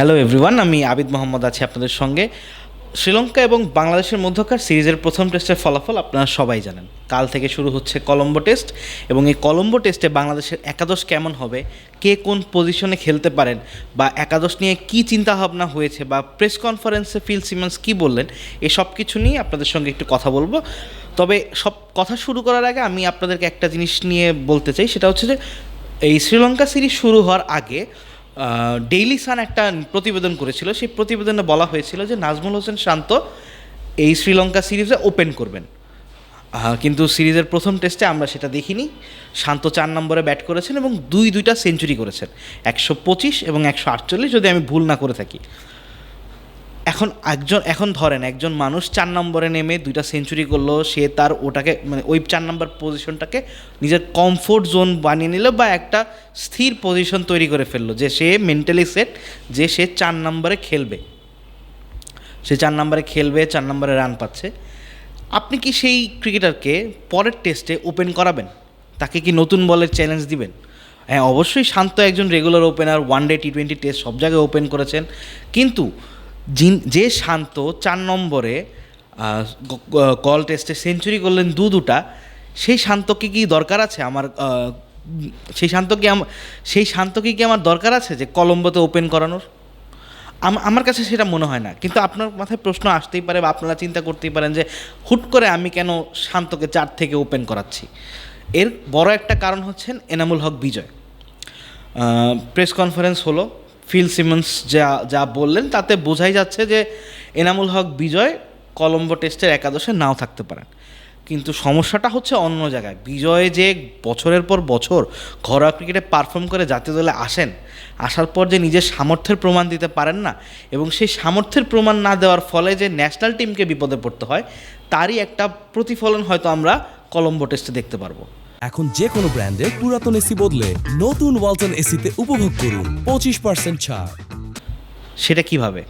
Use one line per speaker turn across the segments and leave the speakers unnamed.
Hello everyone আমি আবিদ মোহাম্মদ আছি আপনাদের সঙ্গে। শ্রীলঙ্কা এবং বাংলাদেশের মধ্যকার সিরিজের প্রথম টেস্টের ফলাফল আপনারা সবাই জানেন। কাল থেকে শুরু হচ্ছে কলম্বো টেস্ট এবং এই কলম্বো টেস্টে বাংলাদেশের একাদশ কেমন হবে, কে কোন পজিশনে খেলতে পারেন বা একাদশ নিয়ে কী চিন্তাভাবনা হয়েছে বা প্রেস কনফারেন্সে ফিল সিমেন্স কী বললেন, এই সব কিছু নিয়ে আপনাদের সঙ্গে একটু কথা বলব। তবে সব কথা শুরু করার আগে আমি আপনাদেরকে একটা জিনিস নিয়ে বলতে চাই, সেটা হচ্ছে যে এই শ্রীলঙ্কা সিরিজ শুরু হওয়ার আগে ডেইলি সান একটা প্রতিবেদন করেছিল। সেই প্রতিবেদনে বলা হয়েছিল যে নাজমুল হোসেন শান্ত এই শ্রীলঙ্কা সিরিজে ওপেন করবেন। কিন্তু সিরিজের প্রথম টেস্টে আমরা সেটা দেখিনি। শান্ত চার নম্বরে ব্যাট করেছেন এবং দুই দুইটা সেঞ্চুরি করেছেন। একশো পঁচিশ এবং একশো আটচল্লিশ, যদি আমি ভুল না করে থাকি। এখন একজন, এখন ধরেন একজন মানুষ চার নম্বরে নেমে দুইটা সেঞ্চুরি করল, সে তার ওটাকে মানে ওই চার নম্বর পজিশনটাকে নিজের কমফোর্ট জোন বানিয়ে নিল বা একটা স্থির পজিশন তৈরি করে ফেলল যে সে মেন্টালি সেট যে সে চার নম্বরে খেলবে। সে চার নম্বরে খেলবে, চার নম্বরে রান পাচ্ছে। আপনি কি সেই ক্রিকেটারকে পরের টেস্টে ওপেন করাবেন? তাকে কি নতুন বলের চ্যালেঞ্জ দিবেন? হ্যাঁ অবশ্যই শান্ত একজন regular opener one day T twenty test সব জায়গায় ওপেন করেছেন। কিন্তু যে শান্ত চার নম্বরে কল টেস্টে সেঞ্চুরি করলেন দু দুটা, সেই শান্তকে কি দরকার আছে আমার সেই শান্তকে সেই শান্তকে কি আমার দরকার আছে যে কলম্বোতে ওপেন করানোর? আমার কাছে সেটা মনে হয় না, কিন্তু আপনার মাথায় প্রশ্ন আসতেই পারে বা আপনারা চিন্তা করতেই পারেন যে হুট করে আমি কেন শান্তকে চার থেকে ওপেন করাচ্ছি। এর বড় একটা কারণ হচ্ছেন এনামুল হক বিজয়। প্রেস কনফারেন্স হলো ফিল সিমন্স যা যা বললেন, তাতে বোঝাই যাচ্ছে যে এনামুল হক বিজয় কলম্বো টেস্টের একাদশে নাও থাকতে পারেন। কিন্তু সমস্যাটা হচ্ছে অন্য জায়গায়। বিজয় যে বছরের পর বছর ঘরোয়া ক্রিকেটে পারফর্ম করে জাতীয় দলে আসেন, আসার পর যে নিজের সামর্থ্যের প্রমাণ দিতে পারেন না, এবং সেই সামর্থ্যের প্রমাণ না দেওয়ার ফলে যে ন্যাশনাল টিমকে বিপদে পড়তে হয়, তারই একটা প্রতিফলন হয়তো আমরা কলম্বো টেস্টে দেখতে পারব।
এখন যে কোনো ব্র্যান্ডের পুরাতন এসি বদলে নতুন ওয়ালটন এসিতে উপভোগ করুন পঁচিশ পার্সেন্ট ছাড়।
সেটা কীভাবে?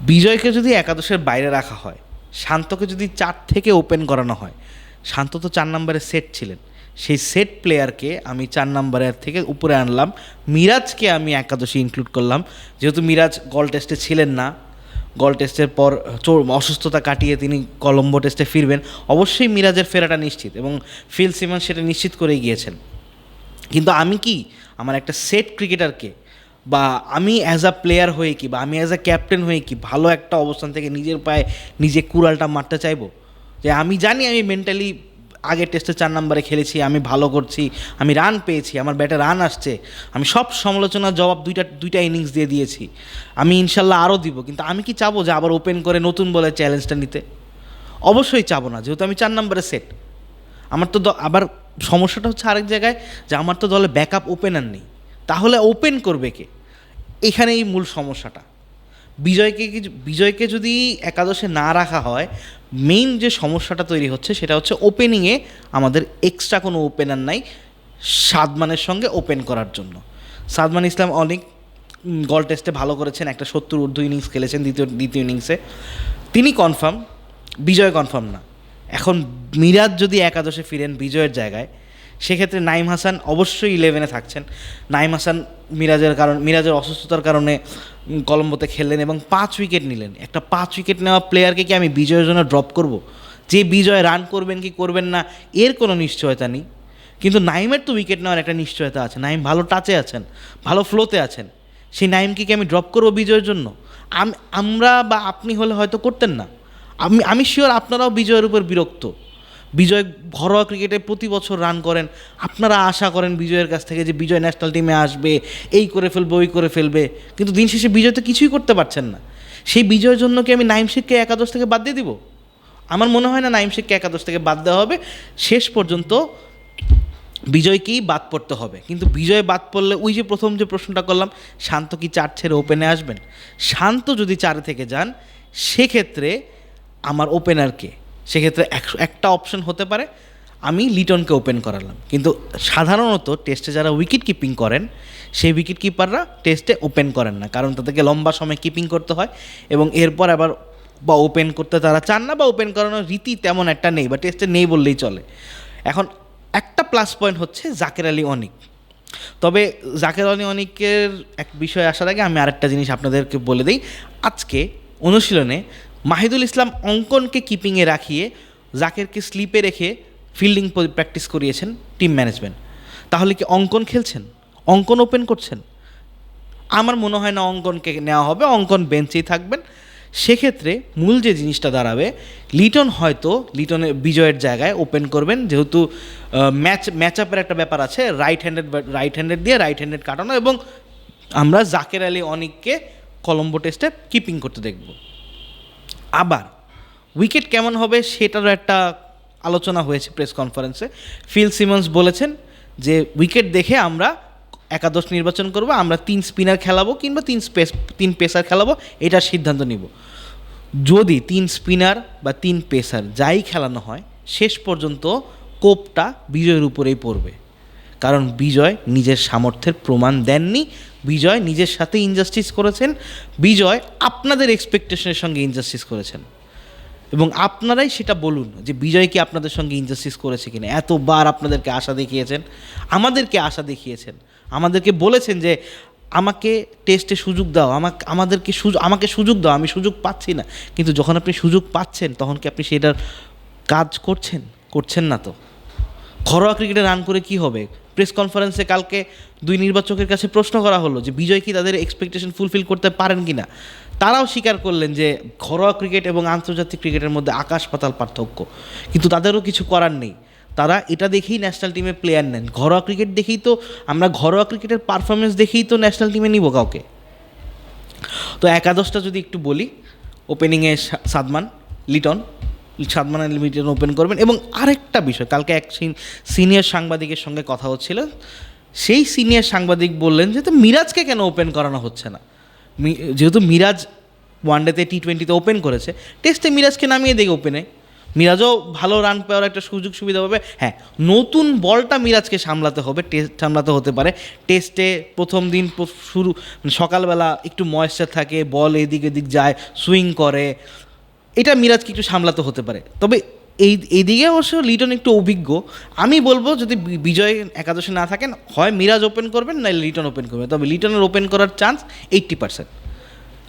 বিজয়কে যদি একাদশের বাইরে রাখা হয়, শান্তকে যদি চার থেকে ওপেন করানো হয়, শান্ত তো চার নম্বরে সেট ছিলেন। সেই সেট প্লেয়ারকে আমি চার নম্বরের থেকে উপরে আনলাম। মিরাজকে আমি একাদশে ইনক্লুড করলাম। যেহেতু মিরাজ গল টেস্টে ছিলেন না গল টেস্টের পর, চোর, অসুস্থতা কাটিয়ে তিনি কলম্বো টেস্টে ফিরবেন। অবশ্যই মিরাজের ফেরাটা নিশ্চিত এবং ফিল সিমন সেটা নিশ্চিত করেই গিয়েছেন। কিন্তু আমি কি আমার একটা সেট ক্রিকেটারকে বা আমি অ্যাজ আ প্লেয়ার হয়ে কি বা আমি অ্যাজ আ ক্যাপ্টেন হয়ে কি ভালো একটা অবস্থান থেকে নিজের পায়ে নিজে কুড়ালটা মারতে চাইব? যে আমি জানি আমি মেন্টালি আগের টেস্টে চার নম্বরে খেলেছি, আমি ভালো করছি, আমি রান পেয়েছি, আমার ব্যাটে রান আসছে। আমি সব সমালোচনার জবাব দুইটা দুইটা ইনিংস দিয়ে দিয়েছি। আমি ইনশাল্লাহ আরও দিব, কিন্তু আমি কি চাবো যে আবার ওপেন করে নতুন বলে চ্যালেঞ্জটা নিতে? অবশ্যই চাবো না, যেহেতু আমি চার নম্বরে সেট আমার তো আবার সমস্যাটা হচ্ছে আরেক জায়গায় যে আমার তো দলে ব্যাকআপ ওপেনার নেই। তাহলে ওপেন করবে কে? এখানেই মূল সমস্যাটা। বিজয়কে বিজয়কে যদি একাদশে না রাখা হয় মেইন যে সমস্যাটা তৈরি হচ্ছে সেটা হচ্ছে ওপেনিংয়ে আমাদের এক্সট্রা কোনো ওপেনার নাই সাদমানের সঙ্গে ওপেন করার জন্য। সাদমান ইসলাম অনেক গল টেস্টে ভালো করেছেন, একটা সত্তর ঊর্ধ্ব ইনিংস খেলেছেন দ্বিতীয় দ্বিতীয় ইনিংসে তিনি কনফার্ম বিজয় কনফার্ম না। এখন মিরাজ যদি একাদশে ফিরেন বিজয়ের জায়গায় সেক্ষেত্রে নাইম হাসান অবশ্যই ইলেভেনে থাকছেন। নাইম হাসান মিরাজের কারণ মিরাজের অসুস্থতার কারণে কলম্বোতে খেললেন এবং পাঁচ উইকেট নিলেন। একটা পাঁচ উইকেট নেওয়া প্লেয়ারকে কি আমি বিজয়ের জন্য ড্রপ করব? যে বিজয় রান করবেন কি করবেন না, এর কোনো নিশ্চয়তা নেই। কিন্তু নাইমের তো উইকেট নেওয়ার একটা নিশ্চয়তা আছে। নাইম ভালো টাচে আছেন, ভালো ফ্লোতে আছেন। সেই নাইমকে কি আমি ড্রপ করব বিজয়ের জন্য? আমরা বা আপনি হলে হয়তো করতেন না। আমি আমি শিওর আপনারাও বিজয়ের উপর বিরক্ত। বিজয় ঘরোয়া ক্রিকেটে প্রতি বছর রান করেন। আপনারা আশা করেন বিজয়ের কাছ থেকে যে বিজয় ন্যাশনাল টিমে আসবে, এই করে ফেলবে, ওই করে ফেলবে। কিন্তু দিন শেষে বিজয় তো কিছুই করতে পারছেন না। সেই বিজয়ের জন্য কি আমি নাইম শেখকে একাদশ থেকে বাদ দিয়ে দিব? আমার মনে হয় না নাইম শেখকে একাদশ থেকে বাদ দেওয়া হবে। শেষ পর্যন্ত বিজয়কেই বাদ পড়তে হবে। কিন্তু বিজয় বাদ পড়লে ওই যে প্রথম যে প্রশ্নটা করলাম, শান্ত কি চার ছেড়ে ওপেনে আসবেন? শান্ত যদি চারে থেকে যান, সেক্ষেত্রে আমার ওপেনারকে সেক্ষেত্রে এক- একটা অপশন হতে পারে। আমি লিটনকে ওপেন করালাম। কিন্তু সাধারণত টেস্টে যারা উইকেট কিপিং করেন, সেই উইকেট কিপাররা টেস্টে ওপেন করেন না। কারণ তাদেরকে লম্বা সময় কিপিং করতে হয় এবং এরপর আবার বা ওপেন করতে তারা চান না বা ওপেন করানোর রীতি তেমন একটা নেই বা টেস্টে নেই বললেই চলে। এখন একটা প্লাস পয়েন্ট হচ্ছে জাকের আলী অনিক। তবে জাকের আলী অনিকের এক বিষয় আসার আগে আমি আরেকটা জিনিস আপনাদেরকে বলে দিই। আজকে অনুশীলনে মাহিদুল ইসলাম অঙ্কনকে কিপিংয়ে রাখিয়ে জাকেরকে স্লিপে রেখে ফিল্ডিং প্র্যাকটিস করিয়েছেন টিম ম্যানেজমেন্ট তাহলে কি অঙ্কন খেলছেন? অঙ্কন ওপেন করছেন? আমার মনে হয় না অঙ্কনকে নেওয়া হবে, অঙ্কন বেঞ্চেই থাকবেন। সেক্ষেত্রে মূল যে জিনিসটা দাঁড়াবে, লিটন হয়তো, লিটনের বিজয়ের জায়গায় ওপেন করবেন, যেহেতু ম্যাচ ম্যাচ আপের একটা ব্যাপার আছে রাইট হ্যান্ডেড রাইট হ্যান্ডেড দিয়ে রাইট হ্যান্ডেড কাটানো এবং আমরা জাকের আলী অনিককে কলম্বো টেস্টে কিপিং করতে দেখব। আবার উইকেট কেমন হবে সেটারও একটা আলোচনা হয়েছে প্রেস কনফারেন্সে। ফিল সিমন্স বলেছেন যে উইকেট দেখে আমরা একাদশ নির্বাচন করব, আমরা তিন স্পিনার খেলাবো কিংবা তিন স্পেস, তিন পেসার খেলাবো এটার সিদ্ধান্ত নিব। যদি তিন স্পিনার বা তিন পেসার যাই খেলানো হয়, শেষ পর্যন্ত কোপটা বিজয়ের উপরেই পড়বে। কারণ বিজয় নিজের সামর্থ্যের প্রমাণ দেননি বিজয় নিজের সাথে ইনজাস্টিস করেছেন, বিজয় আপনাদের এক্সপেকটেশনের সঙ্গে ইনজাস্টিস করেছেন। এবং আপনারাই সেটা বলুন যে বিজয় কি আপনাদের সঙ্গে ইনজাস্টিস করেছে কিনা। এতবার আপনাদেরকে আশা দেখিয়েছেন, আমাদেরকে আশা দেখিয়েছেন, আমাদেরকে বলেছেন যে আমাকে টেস্টে সুযোগ দাও, আমাকে আমাদেরকে সুযোগ আমাকে সুযোগ দাও, আমি সুযোগ পাচ্ছি না। কিন্তু যখন আপনি সুযোগ পাচ্ছেন, তখন কি আপনি সেটার কাজ করছেন? করছেন না তো? ঘরোয়া ক্রিকেটে রান করে কি হবে? প্রেস কনফারেন্সে কালকে দুই নির্বাচকের কাছে প্রশ্ন করা হলো যে বিজয় কি তাদের এক্সপেকটেশন ফুলফিল করতে পারেন কি না তারাও স্বীকার করলেন যে ঘরোয়া ক্রিকেট এবং আন্তর্জাতিক ক্রিকেটের মধ্যে আকাশ পাতাল পার্থক্য। কিন্তু তাদেরও কিছু করার নেই। তারা এটা দেখেই ন্যাশনাল টিমে প্লেয়ার নেন। ঘরোয়া ক্রিকেট দেখেই তো, আমরা ঘরোয়া ক্রিকেটের পারফরমেন্স দেখেই তো ন্যাশনাল টিমে নিব কাউকে। তো একাদশটা যদি একটু বলি ওপেনিংয়ে সাদমান, লিটন সাদমান লিটন ওপেন করবেন। এবং আরেকটা বিষয়, কালকে এক সিনিয়র সাংবাদিকের সঙ্গে কথা হচ্ছিল। সেই সিনিয়র সাংবাদিক বললেন যে, তো মিরাজকে কেন ওপেন করানো হচ্ছে না? যেহেতু মিরাজ ওয়ানডেতে টি টোয়েন্টিতে ওপেন করেছে টেস্টে মিরাজকে নামিয়ে দেয় ওপেনে মিরাজও ভালো রান পাওয়ার একটা সুযোগ সুবিধা পাবে। হ্যাঁ নতুন বলটা মিরাজকে সামলাতে হবে টেস্ট সামলাতে হতে পারে। টেস্টে প্রথম দিন শুরু, সকালবেলা একটু ময়েশ্চার থাকে বল এদিক এদিক যায় সুইং করে। এটা মিরাজকে একটু সামলাতে হতে পারে। তবে এই এইদিকে অবশ্য লিটন একটু অভিজ্ঞ। আমি বলব যদি বিজয় একাদশে না থাকেন, হয় মিরাজ ওপেন করবেন না লিটন ওপেন করবেন। তবে লিটনের ওপেন করার চান্স এইট্টি পার্সেন্ট।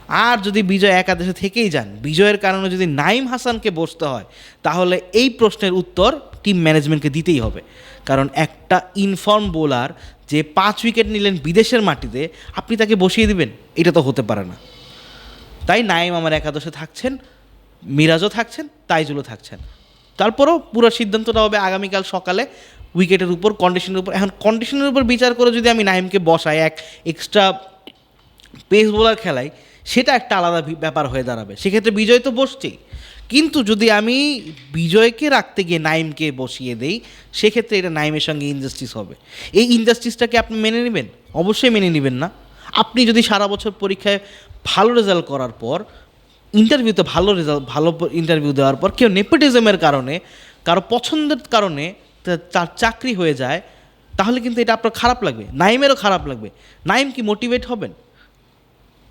আর যদি বিজয় একাদশে থেকেই যান, বিজয়ের কারণে যদি নাইম হাসানকে বসতে হয়, তাহলে এই প্রশ্নের উত্তর টিম ম্যানেজমেন্টকে দিতেই হবে। কারণ একটা ইনফর্ম বোলার যে পাঁচ উইকেট নিলেন বিদেশের মাটিতে, আপনি তাকে বসিয়ে দিবেন, এটা তো হতে পারে না। তাই নাইম আমার একাদশে থাকছেন মিরাজও থাকছেন, তাইজুলও থাকছেন। তারপরও পুরো সিদ্ধান্তটা হবে আগামীকাল সকালে উইকেটের উপর কন্ডিশনের উপর। এখন কন্ডিশনের উপর বিচার করে যদি আমি নাইমকে বসাই, এক এক্সট্রা পেস বোলার খেলাই, সেটা একটা আলাদা ব্যাপার হয়ে দাঁড়াবে। সেক্ষেত্রে বিজয় তো বসছেই। কিন্তু যদি আমি বিজয়কে রাখতে গিয়ে নাইমকে বসিয়ে দেই, সেক্ষেত্রে এটা নাইমের সঙ্গে ইনজাস্টিস হবে। এই ইনজাস্টিসটাকে আপনি মেনে নেবেন? অবশ্যই মেনে নেবেন না। আপনি যদি সারা বছর পরীক্ষায় ভালো রেজাল্ট করার পর ইন্টারভিউতে ভালো রেজাল্ট ভালো ইন্টারভিউ দেওয়ার পর কেউ নেপোটিজমের কারণে, কারও পছন্দের কারণে তার চাকরি হয়ে যায়, তাহলে কিন্তু এটা আপনার খারাপ লাগবে। নাইমেরও খারাপ লাগবে। নাইম কি মোটিভেট হবেন?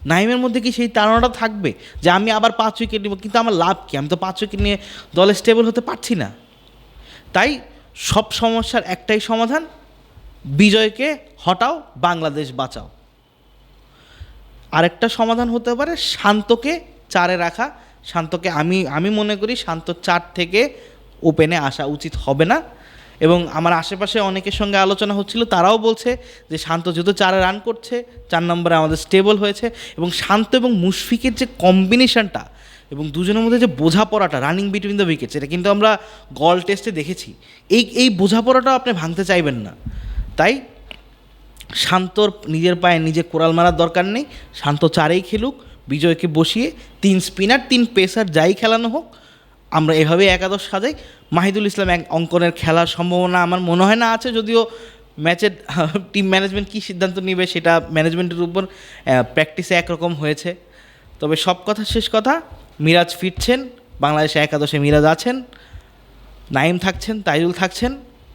নাইমের মধ্যে কি সেই তাড়নাটা থাকবে? যে আমি আবার পাঁচ উইকেট নিব, কিন্তু আমার লাভ কি? আমি তো পাঁচ উইকেট নিয়ে দলে স্টেবল হতে পারছি না। তাই সব সমস্যার একটাই সমাধান, বিজয়কে হটাও, বাংলাদেশ বাঁচাও। আরেকটা সমাধান হতে পারে শান্তকে চারে রাখা, শান্তকে আমি আমি মনে করি শান্ত চার থেকে ওপেনে আসা উচিত হবে না। এবং আমার আশেপাশে অনেকের সঙ্গে আলোচনা হচ্ছিল, তারাও বলছে যে শান্ত যেহেতু চারে রান করছে, চার নম্বরে আমাদের স্টেবল হয়েছে এবং শান্ত এবং মুশফিকের যে কম্বিনেশনটা এবং দুজনের মধ্যে যে বোঝাপড়াটা রানিং বিটুইন দ্য উইকেটস এটা কিন্তু আমরা গল টেস্টে দেখেছি। এই এই বোঝাপড়াটাও আপনি ভাঙতে চাইবেন না। তাই শান্তর নিজের পায়ে নিজে কোরাল মারার দরকার নেই, শান্ত চারেই খেলুক বিজয়কে বসিয়ে তিন স্পিনার, তিন পেসার যাই খেলানো হোক, আমরা এভাবে একাদশ সাজাই। মাহিদুল ইসলাম এক অঙ্কনের খেলার সম্ভাবনা আমার মনে হয় না আছে, যদিও ম্যাচের টিম ম্যানেজমেন্ট কী সিদ্ধান্ত নেবে সেটা ম্যানেজমেন্টের উপর প্র্যাকটিসে একরকম হয়েছে। তবে সব কথা শেষ কথা, মিরাজ ফিরছেন, বাংলাদেশে একাদশে মিরাজ আছেন নাইম থাকছেন তাইজুল থাকছেন,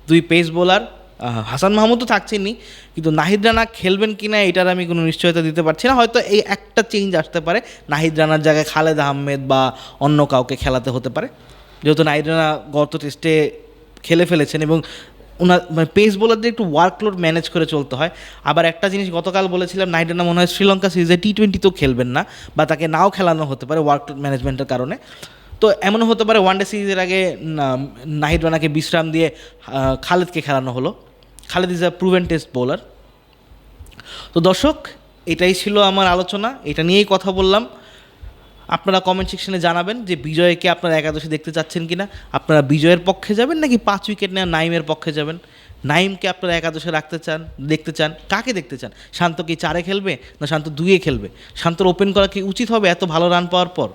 দুই পেস বোলার আহ, মাহমুদ তো থাকছেনই কিন্তু নাহিদ রানা খেলবেন কি না এটার আমি কোনো নিশ্চয়তা দিতে পারছি না। হয়তো এই একটা চেঞ্জ আসতে পারে। নাহিদ রানার জায়গায় খালেদ আহমেদ বা অন্য কাউকে খেলাতে হতে পারে। যেহেতু নাহিদ রানা গত টেস্টে খেলে ফেলেছেন এবং ওনার মানে পেস বোলারদের একটু ওয়ার্কলোড ম্যানেজ করে চলতে হয়। আবার একটা জিনিস গতকাল বলেছিলাম নাইডেনা মনে হয় শ্রীলঙ্কা সিরিজে টি টোয়েন্টিতেও খেলবেন না বা তাকে নাও খেলানো হতে পারে ওয়ার্কলোড ম্যানেজমেন্টের কারণে। তো এমনও হতে পারে ওয়ানডে সিরিজের আগে নাহিদ রানাকে বিশ্রাম দিয়ে খালেদকে খেলানো হলো। Khaled is a proven test bowler তো দর্শক, এটাই ছিল আমার আলোচনা। এটা নিয়েই কথা বললাম। আপনারা কমেন্ট সেকশনে জানাবেন যে বিজয়কে আপনারা একাদশে দেখতে চাচ্ছেন কিনা। আপনারা বিজয়ের পক্ষে যাবেন নাকি পাঁচ উইকেট নেওয়া নাইমের পক্ষে যাবেন? নাইমকে আপনারা একাদশে রাখতে চান, দেখতে চান? কাকে দেখতে চান? শান্ত কি চারে খেলবে না শান্ত দুইয়ে খেলবে? শান্তর ওপেন করা কি উচিত হবে এত ভালো রান পাওয়ার পর?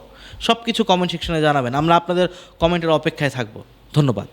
সব কিছু কমেন্ট সেকশনে জানাবেন। আমরা আপনাদের কমেন্টের অপেক্ষায় থাকব। ধন্যবাদ।